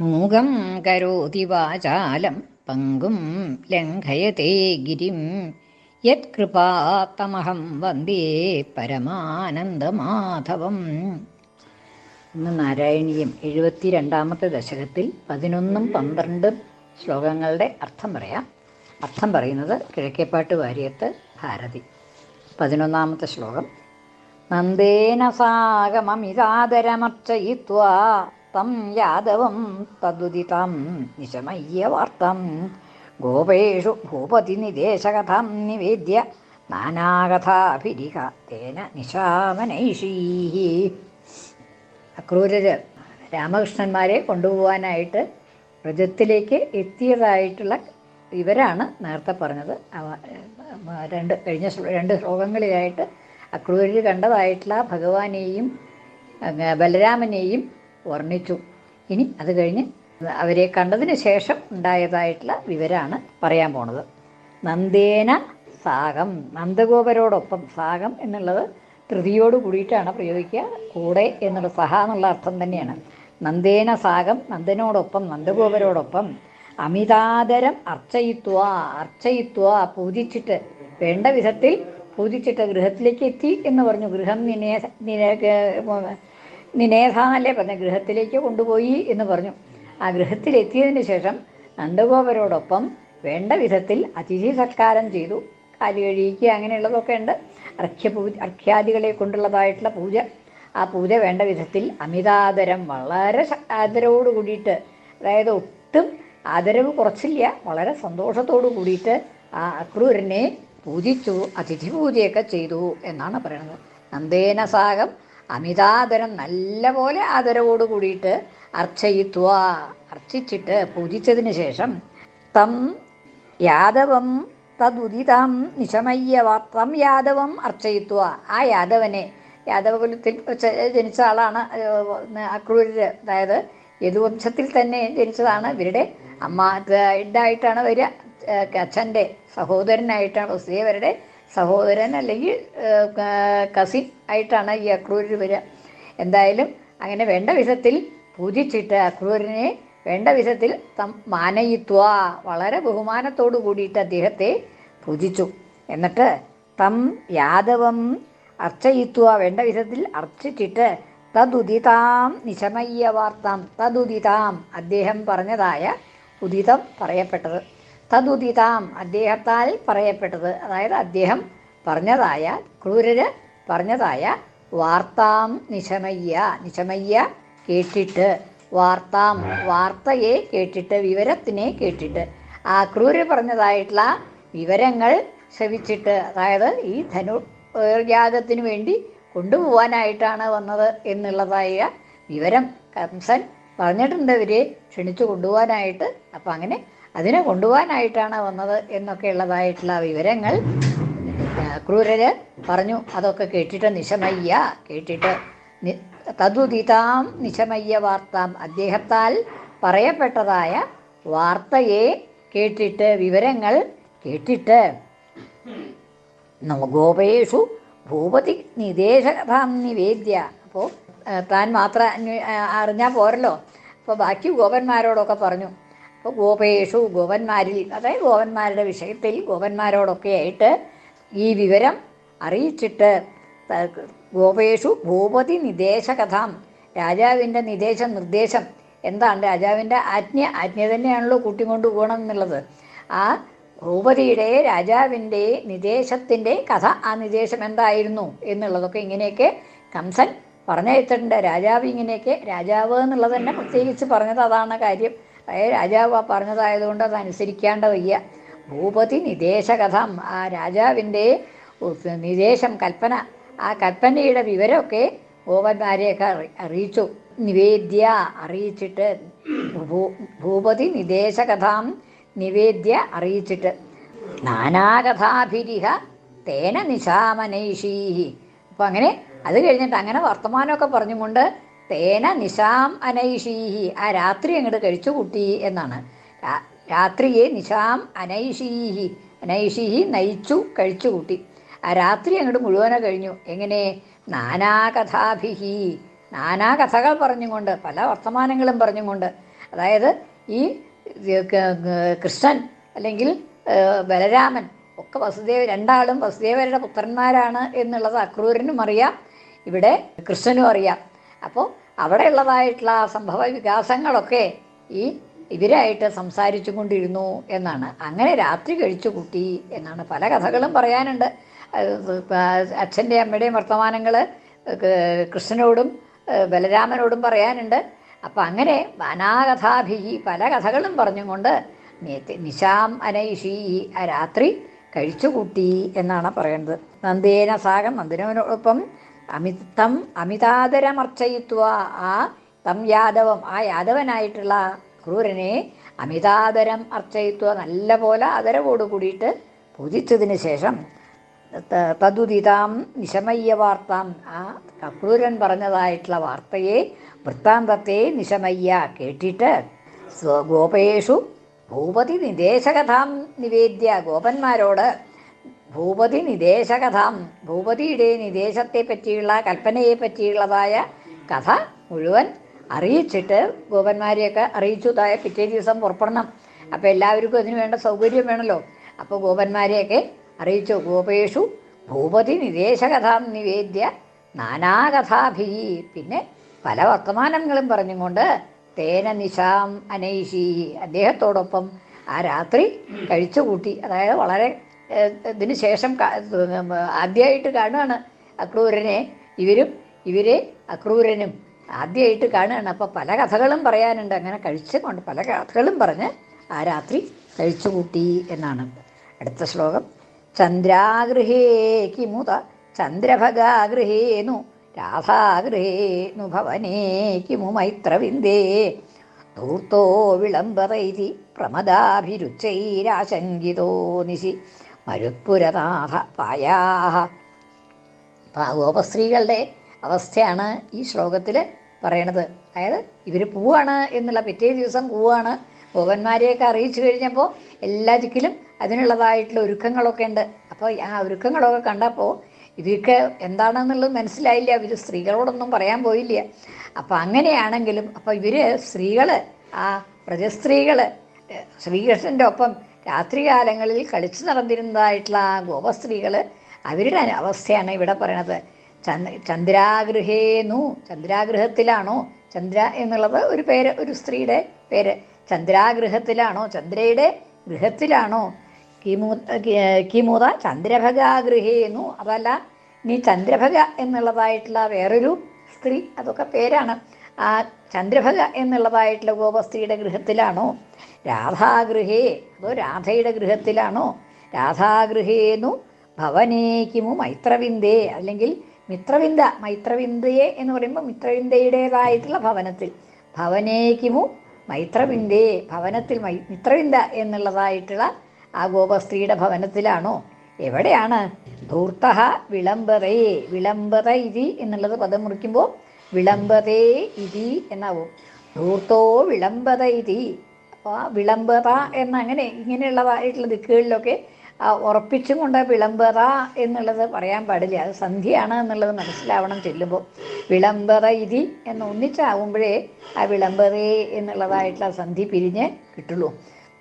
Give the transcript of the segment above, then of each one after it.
മൂകം കരോതി വാചാലം പങ്കും ലംഘയത്തെ ഗിരിം. യത്കൃപാത്തമഹം വന്ദേ പരമാനന്ദമാധവം. ഇന്ന് നാരായണീയം എഴുപത്തിരണ്ടാമത്തെ ദശകത്തിൽ പതിനൊന്നും പന്ത്രണ്ടും ശ്ലോകങ്ങളുടെ അർത്ഥം പറയാം. അർത്ഥം പറയുന്നത് കിഴക്കേപ്പാട്ട് വാര്യത്ത് ഭാരതി. പതിനൊന്നാമത്തെ ശ്ലോകം. നന്ദേന സാഗമമിതാദരമർച്ചയിത്വാ. തം യാദവം തദുദിതം നിശമയ്യ വാർത്തം ഗോപേഷു ഭൂപതിനിദേശകഥം നിവേദ്യ നാനാകഥാഭിരിക തേന നിശാമനൈഷീ അക്രൂരര് രാമകൃഷ്ണന്മാരെ കൊണ്ടുപോകാനായിട്ട് വ്രജത്തിലേക്ക് എത്തിയതായിട്ടുള്ള ഇവരാണ് നേരത്തെ പറഞ്ഞത്. രണ്ട് കഴിഞ്ഞ രണ്ട് ശ്ലോകങ്ങളിലായിട്ട് അക്രൂരർ കണ്ടതായിട്ടുള്ള ഭഗവാനെയും ബലരാമനെയും വർണിച്ചു ഇനി അത് കഴിഞ്ഞ് അവരെ കണ്ടതിന് ശേഷം ഉണ്ടായതായിട്ടുള്ള വിവരമാണ് പറയാൻ പോണത്. നന്ദേന സാഗം നന്ദഗോപരോടൊപ്പം സാഗം എന്നുള്ളത് തൃതിയോട് കൂടിയിട്ടാണ് പ്രയോഗിക്കുക. കൂടെ എന്നുള്ള സഹ എന്നുള്ള അർത്ഥം തന്നെയാണ്. നന്ദേന സാഗം നന്ദനോടൊപ്പം നന്ദഗോപരോടൊപ്പം അമിതാദരം അർച്ചയിത്വ അർച്ചയിത്വ പൂജിച്ചിട്ട് വേണ്ട വിധത്തിൽ പൂജിച്ചിട്ട് ഗൃഹത്തിലേക്ക് എത്തി എന്ന് പറഞ്ഞു. ഗൃഹം നിനേ നിനേധാനല്ലേ പറഞ്ഞ ഗൃഹത്തിലേക്ക് കൊണ്ടുപോയി എന്ന് പറഞ്ഞു. ആ ഗൃഹത്തിലെത്തിയതിന് ശേഷം നന്ദഗോപരോടൊപ്പം വേണ്ട വിധത്തിൽ അതിഥി സത്കാരം ചെയ്തു. കാലി കഴിയിക്കുക അങ്ങനെയുള്ളതൊക്കെ ഉണ്ട്. അർഘ്യപൂജ അർഘ്യാദികളെ കൊണ്ടുള്ളതായിട്ടുള്ള പൂജ. ആ പൂജ വേണ്ട വിധത്തിൽ അമിതാദരം വളരെ ആദരവോട് കൂടിയിട്ട് അതായത് ഒട്ടും ആദരവ് കുറച്ചില്ല വളരെ സന്തോഷത്തോടു കൂടിയിട്ട് ആ അക്രൂരനെ പൂജിച്ചു അതിഥി പൂജയൊക്കെ ചെയ്തു എന്നാണ് പറയുന്നത്. നന്ദേന സാഗം അമിതാദരം നല്ലപോലെ ആദരവോട് കൂടിയിട്ട് അർച്ചയിത്വ അർച്ചിച്ചിട്ട് പൂജിച്ചതിന് ശേഷം തം യാദവം തദുദിതം നിശമയ്യ തം യാദവം അർച്ചയിത്വ. ആ യാദവനെ യാദവ കുലത്തിൽ ജനിച്ച ആളാണ് അക്രൂരര് അതായത് യദുവംശത്തിൽ തന്നെ ജനിച്ചതാണ്. ഇവരുടെ അമ്മ ഇതായിട്ടാണ് വരിക. അച്ഛന്റെ സഹോദരനായിട്ടാണ് വസുദേവരുടെ സഹോദരൻ അല്ലെങ്കിൽ കസിൻ ആയിട്ടാണ് ഈ അക്രൂരർ വരിക. എന്തായാലും അങ്ങനെ വേണ്ട വിധത്തിൽ പൂജിച്ചിട്ട് അക്രൂരിനെ വേണ്ട വിധത്തിൽ തം മാനയിത്വ വളരെ ബഹുമാനത്തോടു കൂടിയിട്ട് അദ്ദേഹത്തെ പൂജിച്ചു. എന്നിട്ട് തം യാദവം അർച്ചയിത്വ വേണ്ട വിധത്തിൽ അർച്ചിച്ചിട്ട് തദുദിതാം നിശമയ്യ വാർത്താം തദുദിതാം അദ്ദേഹം പറഞ്ഞതായ ഉദിതം പറയപ്പെട്ടത്. തദുദിതാം അദ്ദേഹത്താൽ പറയപ്പെട്ടത്. അതായത് അദ്ദേഹം പറഞ്ഞതായ ക്രൂരര് പറഞ്ഞതായ വാർത്താം നിശമയ്യ നിശമയ്യ കേട്ടിട്ട് വാർത്താം വാർത്തയെ കേട്ടിട്ട് വിവരത്തിനെ കേട്ടിട്ട്. ആ ക്രൂര് പറഞ്ഞതായിട്ടുള്ള വിവരങ്ങൾ ശ്രവിച്ചിട്ട് അതായത് ഈ ധനു യാഗത്തിന് വേണ്ടി കൊണ്ടുപോകാനായിട്ടാണ് വന്നത് എന്നുള്ളതായ വിവരം കംസൻ പറഞ്ഞിട്ടുണ്ട് ഇവരെ ക്ഷണിച്ചു കൊണ്ടുപോകാനായിട്ട് അപ്പം അങ്ങനെ അതിനെ കൊണ്ടുപോകാനായിട്ടാണ് വന്നത് എന്നൊക്കെയുള്ളതായിട്ടുള്ള വിവരങ്ങൾ ക്രൂരര് പറഞ്ഞു. അതൊക്കെ കേട്ടിട്ട് നിശമയ്യ കേട്ടിട്ട് തതുദിതാം നിശമയ്യ വാർത്താം. അദ്ദേഹത്താൽ പറയപ്പെട്ടതായ വാർത്തയെ കേട്ടിട്ട് വിവരങ്ങൾ കേട്ടിട്ട് ഗോപേഷു ഭൂപതി നിദേശകഥാം നിവേദ്യ. അപ്പോൾ താൻ മാത്രം അറിഞ്ഞാൽ പോരല്ലോ. അപ്പോൾ ബാക്കി ഗോപന്മാരോടൊക്കെ പറഞ്ഞു. അപ്പോൾ ഗോപേഷു ഗോപന്മാരിൽ അതായത് ഗോപന്മാരുടെ വിഷയത്തിൽ ഗോപന്മാരോടൊക്കെ ആയിട്ട് ഈ വിവരം അറിയിച്ചിട്ട് ഗോപേഷു ഭൂപതി നിദേശകഥാം രാജാവിന്റെ നിദേശ നിർദ്ദേശം എന്താണ്? രാജാവിന്റെ ആജ്ഞ ആജ്ഞ തന്നെയാണല്ലോ കൂട്ടിക്കൊണ്ട് പോകണം എന്നുള്ളത്. ആ ഭൂപതിയുടെ രാജാവിന്റെ നിദേശത്തിന്റെ കഥ ആ നിദേശം എന്തായിരുന്നു എന്നുള്ളതൊക്കെ ഇങ്ങനെയൊക്കെ കംസൻ പറഞ്ഞയച്ചിട്ടുണ്ട്. രാജാവ് ഇങ്ങനെയൊക്കെ രാജാവ് എന്നുള്ളത് തന്നെ പ്രത്യേകിച്ച് പറഞ്ഞത് അതാണ് കാര്യം. രാജാവ് പറഞ്ഞതായതുകൊണ്ട് അത് അനുസരിക്കാണ്ട വയ്യ. ഭൂപതി നിദേശകഥം ആ രാജാവിന്റെ നിദേശം കൽപ്പന ആ കൽപ്പനയുടെ വിവരമൊക്കെ ഗോപന്മാരെയൊക്കെ അറി അറിയിച്ചു. നിവേദ്യ അറിയിച്ചിട്ട് ഭൂ- ഭൂപതി നിദേശകഥാം നിവേദ്യ അറിയിച്ചിട്ട്. നാനാകഥാഭിരിഹ തേന നിശാമനൈഷീഹി അപ്പം അങ്ങനെ അത് കഴിഞ്ഞിട്ട് അങ്ങനെ വർത്തമാനമൊക്കെ പറഞ്ഞുകൊണ്ട് തേന നിശാം അനൈഷീഹി. ആ രാത്രി അങ്ങോട്ട് കഴിച്ചു കൂട്ടി എന്നാണ്. രാത്രിയെ നിശാം അനൈഷീഹി. അനൈഷീഹി നയിച്ചു കഴിച്ചു കൂട്ടി. ആ രാത്രി അങ്ങോട്ട് മുഴുവനെ കഴിഞ്ഞു. എങ്ങനെ? നാനാകഥാഭിഹി. നാനാ കഥകൾ പറഞ്ഞുകൊണ്ട് പല വർത്തമാനങ്ങളും പറഞ്ഞുകൊണ്ട്. അതായത് ഈ കൃഷ്ണൻ അല്ലെങ്കിൽ ബലരാമൻ ഒക്കെ വസുദേവ രണ്ടാളും വസുദേവരുടെ പുത്രന്മാരാണ് എന്നുള്ളത് അക്രൂരനും അറിയാം. ഇവിടെ കൃഷ്ണനും അറിയാം. അപ്പോൾ അവിടെയുള്ളതായിട്ടുള്ള സംഭവ വികാസങ്ങളൊക്കെ ഈ ഇവരായിട്ട് സംസാരിച്ചു കൊണ്ടിരുന്നു എന്നാണ്. അങ്ങനെ രാത്രി കഴിച്ചു കുട്ടി എന്നാണ് പല കഥകളും പറയാനുണ്ട്. അച്ഛന്റെ അമ്മയുടെയും വർത്തമാനങ്ങൾ കൃഷ്ണനോടും ബലരാമനോടും പറയാനുണ്ട്. അപ്പം അങ്ങനെ വനാകഥാഭിഹി പല കഥകളും പറഞ്ഞുകൊണ്ട് നിശാം അനൈഷി ആ രാത്രി കഴിച്ചു കൂട്ടി എന്നാണ് പറയുന്നത് നന്ദേന സാഗം നന്ദനോടൊപ്പം അമിതം അമിതാദരമർച്ചയിത്വ ആ തം യാദവം ആ യാദവനായിട്ടുള്ള ക്രൂരനെ അമിതാദരം അർച്ചയിത്വ നല്ല പോലെ ആദരവോട് കൂടിയിട്ട് പൂജിച്ചതിന് ശേഷം തതുദിതാം നിശമയ്യ വാർത്താം ആ കക്രൂരൻ പറഞ്ഞതായിട്ടുള്ള വാർത്തയെ വൃത്താന്തത്തെ നിശമയ്യ കേട്ടിട്ട് ഗോപേഷു ഭൂപതി നിദേശകഥാം നിവേദ്യ ഗോപന്മാരോട് ഭൂപതി നിദേശകഥാം. ഭൂപതിയുടെ നിദേശത്തെ പറ്റിയുള്ള കൽപ്പനയെ പറ്റിയുള്ളതായ കഥ മുഴുവൻ അറിയിച്ചിട്ട് ഗോപന്മാരെയൊക്കെ അറിയിച്ചു. തായ പിറ്റേ ദിവസം പുറപ്പെടണം. അപ്പോൾ എല്ലാവർക്കും അതിന് വേണ്ട സൗകര്യം വേണമല്ലോ അപ്പോൾ ഗോപന്മാരെയൊക്കെ അറിയിച്ചു. ഗോപേഷു ഭൂപതി നിദേശകഥാം നിവേദ്യ നാനാകഥാഭി പിന്നെ പല വർത്തമാനങ്ങളും പറഞ്ഞുകൊണ്ട് തേന നിശാം അനൈഷി അദ്ദേഹത്തോടൊപ്പം ആ രാത്രി കഴിച്ചുകൂട്ടി. അതായത് വളരെ ഇതിന് ശേഷം ആദ്യമായിട്ട് കാണുകയാണ് അക്രൂരനെ. ഇവരും ഇവരെ അക്രൂരനും ആദ്യമായിട്ട് കാണുകയാണ് അപ്പോൾ പല കഥകളും പറയാനുണ്ട്. അങ്ങനെ കഴിച്ചുകൊണ്ട് പല കഥകളും പറഞ്ഞ് ആ രാത്രി കഴിച്ചുകൂട്ടി എന്നാണ് അടുത്ത ശ്ലോകം. ചന്ദ്രാഗൃഹേ കിമുത ചന്ദ്രഭഗാഗൃഹേനു രാധാഗൃഹേനു ഭവനേ കിമു മൈത്രവിന്ദേ. ധൂർത്തോ വിളംബതൈതി പ്രമദാഭിരുച്ചൈരാശങ്കിതോ നിശി. മരുത്പുരനാഥ പായാഹ. പാവോപസ്ത്രീകളുടെ അവസ്ഥയാണ് ഈ ശ്ലോകത്തിൽ പറയണത്. അതായത് ഇവർ പോവാണ് എന്നുള്ള പിറ്റേ ദിവസം പോവാണ്. ഗോപന്മാരെയൊക്കെ അറിയിച്ചു കഴിഞ്ഞപ്പോൾ എല്ലാ ദിക്കിലും അതിനുള്ളതായിട്ടുള്ള ഒരുക്കങ്ങളൊക്കെ ഉണ്ട്. അപ്പോൾ ആ ഒരുക്കങ്ങളൊക്കെ കണ്ടപ്പോൾ ഇതൊക്കെ എന്താണെന്നുള്ളത് മനസ്സിലായില്ല. ഇവർ സ്ത്രീകളോടൊന്നും പറയാൻ പോയില്ല. അപ്പോൾ അങ്ങനെയാണെങ്കിലും അപ്പോൾ ഇവർ സ്ത്രീകൾ ആ പ്രജസ്ത്രീകൾ ശ്രീകൃഷ്ണന്റെ ഒപ്പം രാത്രികാലങ്ങളിൽ കളിച്ചു നടന്നിരുന്നതായിട്ടുള്ള ആ ഗോപസ്ത്രീകൾ അവരുടെ അവസ്ഥയാണ് ഇവിടെ പറയണത്. ചന്ദ്ര ചന്ദ്രാഗൃഹത്തിലാണോ? ചന്ദ്ര എന്നുള്ളത് ഒരു പേര് ഒരു സ്ത്രീയുടെ പേര്. ചന്ദ്രാഗൃഹത്തിലാണോ? ചന്ദ്രയുടെ ഗൃഹത്തിലാണോ? കിമു കിമൂത ചന്ദ്രഭഗാഗൃഹേനു അതല്ല നീ ചന്ദ്രഭഗ എന്നുള്ളതായിട്ടുള്ള വേറൊരു സ്ത്രീ അതൊക്കെ പേരാണ്. ആ ചന്ദ്രഭഗ എന്നുള്ളതായിട്ടുള്ള ഗോപസ്ത്രീയുടെ ഗൃഹത്തിലാണോ? രാധാഗൃഹേ അതോ രാധയുടെ ഗൃഹത്തിലാണോ? രാധാഗൃഹേന്നു ഭവനേക്കിമു മൈത്രവിന്ദേ അല്ലെങ്കിൽ മിത്രവിന്ദ മൈത്രവിന്ദയെ എന്ന് പറയുമ്പോൾ മിത്രവിന്ദയുടേതായിട്ടുള്ള ഭവനത്തിൽ. ഭവനേക്കിമു മൈത്രവിന്ദേ ഭവനത്തിൽ മൈ മിത്രവിന്ദ എന്നുള്ളതായിട്ടുള്ള ആ ഗോപസ്ത്രീയുടെ ഭവനത്തിലാണോ? എവിടെയാണ്? ധൂർത്ത വിളംബതയെ വിളംബത ഇതി എന്നുള്ളത് പദം മുറിക്കുമ്പോൾ വിളംബതേ ഇതി എന്നാവും. ധൂർത്തോ വിളംബത ഇതി. അപ്പോൾ ആ വിളംബത എന്നങ്ങനെ ഇങ്ങനെയുള്ളതായിട്ടുള്ള ദിക്കുകളിലൊക്കെ ഉറപ്പിച്ചും കൊണ്ട് വിളംബത എന്നുള്ളത് പറയാൻ പാടില്ല. അത് സന്ധിയാണ് എന്നുള്ളത് മനസ്സിലാവണം ചെല്ലുമ്പോൾ. വിളംബത ഇതി എന്ന് ഒന്നിച്ചാവുമ്പോഴേ ആ വിളംബതേ എന്നുള്ളതായിട്ടുള്ള സന്ധി പിരിഞ്ഞ് കിട്ടുള്ളൂ.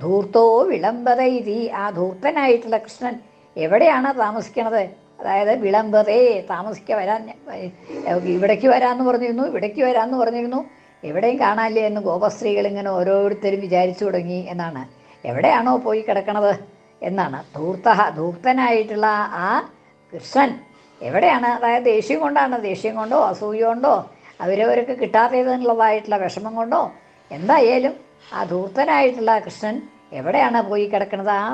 ധൂർത്തോ വിളംബത ഇതി. ആ ധൂർത്തനായിട്ടുള്ള കൃഷ്ണൻ എവിടെയാണ് താമസിക്കണത്? അതായത് വിളമ്പതേ താമസിക്കാൻ വരാൻ ഇവിടേക്ക് വരാമെന്ന് പറഞ്ഞിരുന്നു ഇവിടേക്ക് വരാമെന്ന് പറഞ്ഞിരുന്നു. എവിടെയും കാണാനില്ല എന്ന് ഗോപസ്ത്രീകൾ ഇങ്ങനെ ഓരോരുത്തരും വിചാരിച്ചു തുടങ്ങി എന്നാണ്. എവിടെയാണോ പോയി കിടക്കണത് എന്നാണ്. ധൂർത്ത ധൂർത്തനായിട്ടുള്ള ആ കൃഷ്ണൻ എവിടെയാണ്? അതായത് ദേഷ്യം കൊണ്ടാണ്. ദേഷ്യം കൊണ്ടോ അസൂയ കൊണ്ടോ അവരവർക്ക് കിട്ടാത്തതെന്നുള്ളതായിട്ടുള്ള വിഷമം കൊണ്ടോ എന്തായാലും ആ ധൂർത്തനായിട്ടുള്ള കൃഷ്ണൻ എവിടെയാണ് പോയി കിടക്കുന്നത് ആ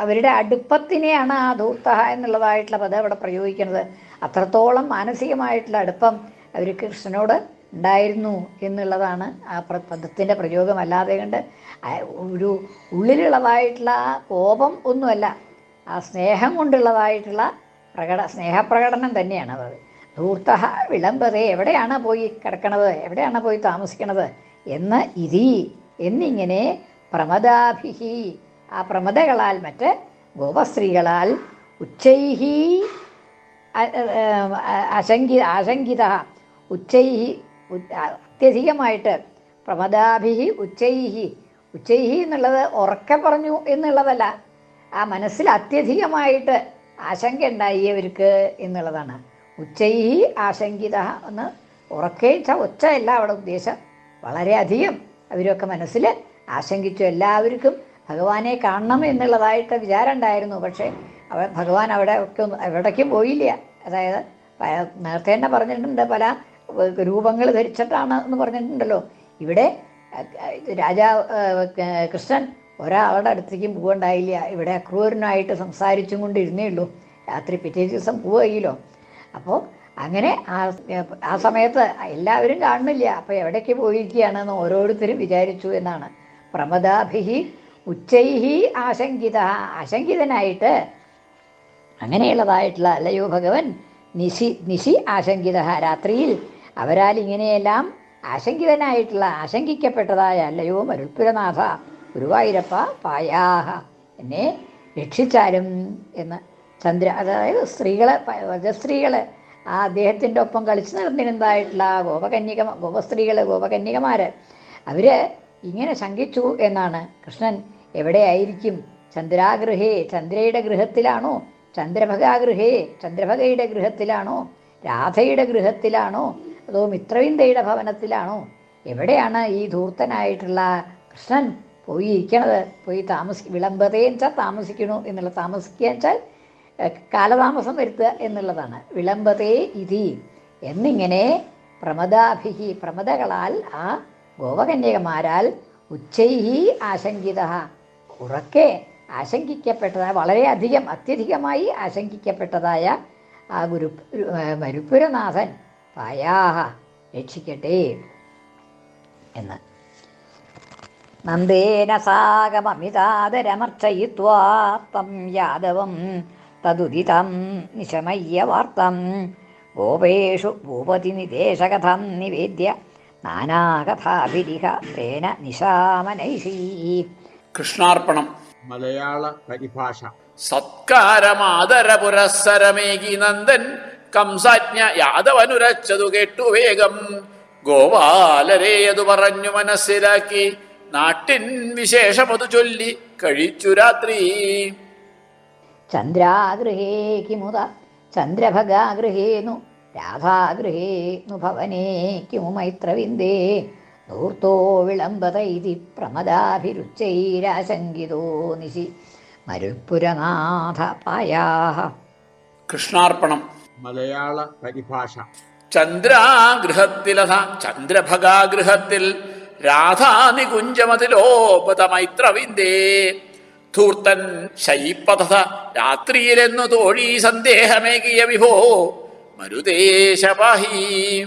അവരുടെ അടുപ്പത്തിനെയാണ് ആ ധൂർത്ത എന്നുള്ളതായിട്ടുള്ള പദം അവിടെ പ്രയോഗിക്കുന്നത്. അത്രത്തോളം മാനസികമായിട്ടുള്ള അടുപ്പം അവർക്ക് കൃഷ്ണനോട് ഉണ്ടായിരുന്നു എന്നുള്ളതാണ് ആ പദത്തിന്റെ പ്രയോഗം. അല്ലാതെ കണ്ട് ഒരു ഉള്ളിലുള്ളതായിട്ടുള്ള കോപം ഒന്നുമല്ല ആ സ്നേഹം കൊണ്ടുള്ളതായിട്ടുള്ള പ്രകട സ്നേഹപ്രകടനം തന്നെയാണ് അത്. ധൂർത്ത വിളമ്പതേ എവിടെയാണ് പോയി കിടക്കണത് എവിടെയാണ് പോയി താമസിക്കണത് എന്ന് ഇതി എന്നിങ്ങനെ പ്രമദാഭിഹി ആ പ്രമദകളാൽ മറ്റ് ഗോപസ്ത്രീകളാൽ ഉച്ചൈഹി അശങ്കി ആശങ്കിത ഉച്ചൈഹി അത്യധികമായിട്ട് പ്രമദാഭിഹി ഉച്ചൈഹി. ഉച്ചൈഹി എന്നുള്ളത് ഉറക്കെ പറഞ്ഞു എന്നുള്ളതല്ല ആ മനസ്സിൽ അത്യധികമായിട്ട് ആശങ്ക ഉണ്ടായി അവർക്ക് എന്നുള്ളതാണ്. ഉച്ചൈഹി ആശങ്കിത എന്ന് ഉറക്കേച്ച ഒച്ചയല്ല അവിടെ ഉദ്ദേശം. വളരെയധികം അവരൊക്കെ മനസ്സിൽ ആശങ്കിച്ചു എല്ലാവർക്കും ഭഗവാനെ കാണണം എന്നുള്ളതായിട്ട് വിചാരം ഉണ്ടായിരുന്നു പക്ഷേ അവ ഭഗവാൻ അവിടെ ഒക്കെ എവിടേക്കും പോയില്ല. അതായത് നേരത്തെ തന്നെ പറഞ്ഞിട്ടുണ്ട് പല രൂപങ്ങൾ ധരിച്ചിട്ടാണ് എന്ന് പറഞ്ഞിട്ടുണ്ടല്ലോ. ഇവിടെ രാജാ കൃഷ്ണൻ ഒരാളുടെ അടുത്തേക്കും പോകണ്ടായില്ല ഇവിടെ അക്രൂരനായിട്ട് സംസാരിച്ചും കൊണ്ടിരുന്നേ ഉള്ളൂ. രാത്രി പിറ്റേ ദിവസം പോവുകയില്ലോ. അപ്പോൾ അങ്ങനെ ആ ആ സമയത്ത് എല്ലാവരും കാണുന്നില്ല. അപ്പോൾ എവിടേക്ക് പോയിരിക്കുകയാണെന്ന് ഓരോരുത്തരും വിചാരിച്ചു എന്നാണ്. പ്രമദാഭിഹി ഉച്ചൈഹി ആശങ്കിത. ആശങ്കിതനായിട്ട് അങ്ങനെയുള്ളതായിട്ടുള്ള അല്ലയോ ഭഗവൻ? നിശി നിശി ആശങ്കിത. രാത്രിയിൽ അവരാൽ ഇങ്ങനെയെല്ലാം ആശങ്കിതനായിട്ടുള്ള ആശങ്കിക്കപ്പെട്ടതായ അല്ലയോ മരുൾപുരനാഥ ഗുരുവായൂരപ്പ പായാഹ. എന്നെ രക്ഷിച്ചാലും എന്ന് ചന്ദ്ര അതായത് സ്ത്രീകളെ വജസ്ത്രീകളെ ആ അദ്ദേഹത്തിന്റെ ഒപ്പം കളിച്ചു നടന്നിരുന്നതായിട്ടുള്ള ഗോപകന്യക ഗോപസ്ത്രീകൾ ഗോപകന്യകമാർ അവർ ഇങ്ങനെ ശങ്കിച്ചു എന്നാണ് കൃഷ്ണൻ എവിടെയായിരിക്കും? ചന്ദ്രാഗൃഹേ ചന്ദ്രയുടെ ഗൃഹത്തിലാണോ? ചന്ദ്രഭഗാഗൃഹേ ചന്ദ്രഭഗയുടെ ഗൃഹത്തിലാണോ? രാധയുടെ ഗൃഹത്തിലാണോ? അതോ മിത്രവിന്ദയുടെ ഭവനത്തിലാണോ? എവിടെയാണ് ഈ ധൂർത്തനായിട്ടുള്ള കൃഷ്ണൻ പോയി ഇരിക്കണത് പോയി താമസി വിളംബതയെന്ന് വെച്ചാൽ താമസിക്കണു എന്നുള്ള താമസിക്കുക വെച്ചാൽ കാലതാമസം വരുത്തുക എന്നുള്ളതാണ്. വിളംബതേ ഇതി. എന്നിങ്ങനെ പ്രമദാഭിഹി പ്രമദകളാൽ ആ ഗോപകന്യകമാരാൽ ഉച്ചൈഹി ആശങ്കിത. ഉറക്കെ ആശങ്കിക്കപ്പെട്ടതായ വളരെയധികം അത്യധികമായി ആശങ്കിക്കപ്പെട്ടതായ ആ ഗുരു മരുപ്പുരനാഥൻ പായാഹ രക്ഷിക്കട്ടെ എന്ന്. നന്ദേന സാഗമമിതാദരമർച്ചയിത്വാ തം യാദവം തദുദിതം നിശമയ്യ വാർത്തം. ഗോപേഷു ഭൂപതി നിദേശകഥം നിവേദ്യ നാനാകഥാഭിരിഹ തേന നിശാമനൈഷീ. കൃഷ്ണാർപ്പണം. മലയാള പരിഭാഷ. സത്കാരമാദര പുരസ്സരമേകി നന്ദൻ കംസാജ്ഞ യാദവനുരച്ചതു കേട്ടു വേഗം. ഗോപാലരേയതു പറഞ്ഞു മനസ്സിലാക്കി നാട്ടിൻ വിശേഷമതു ചൊല്ലി കഴിച്ചു രാത്രി. ചന്ദ്രാഗൃഹേ കിമുത ചന്ദ്രഭഗാഗൃഹേന്നു രാധാഗൃഹേന്നു ഭവനേ കിമു മൈത്രവിന്ദേ. ധൂർത്തോ വിളംബത ഇതി പ്രമദാഭിരുച്ചൈരാശങ്കിതോ നിശി. മരുപ്പുരനാഥ പായാഹ. കൃഷ്ണാർപ്പണം. മലയാള പരിഭാഷ. ചന്ദ്രാഗൃഹത്തിലഥ ചന്ദ്രഭഗാഗൃഹത്തിൽ രാധാനികുഞ്ചമതിലോപതമൈത്രവിന്ദേ ധൂർത്തൻ ശൈപ്പതഥ രാത്രിയിലെന്നു തോഴി സന്ദേഹമേകിയ വിഭോ. മരുദേശപാഹി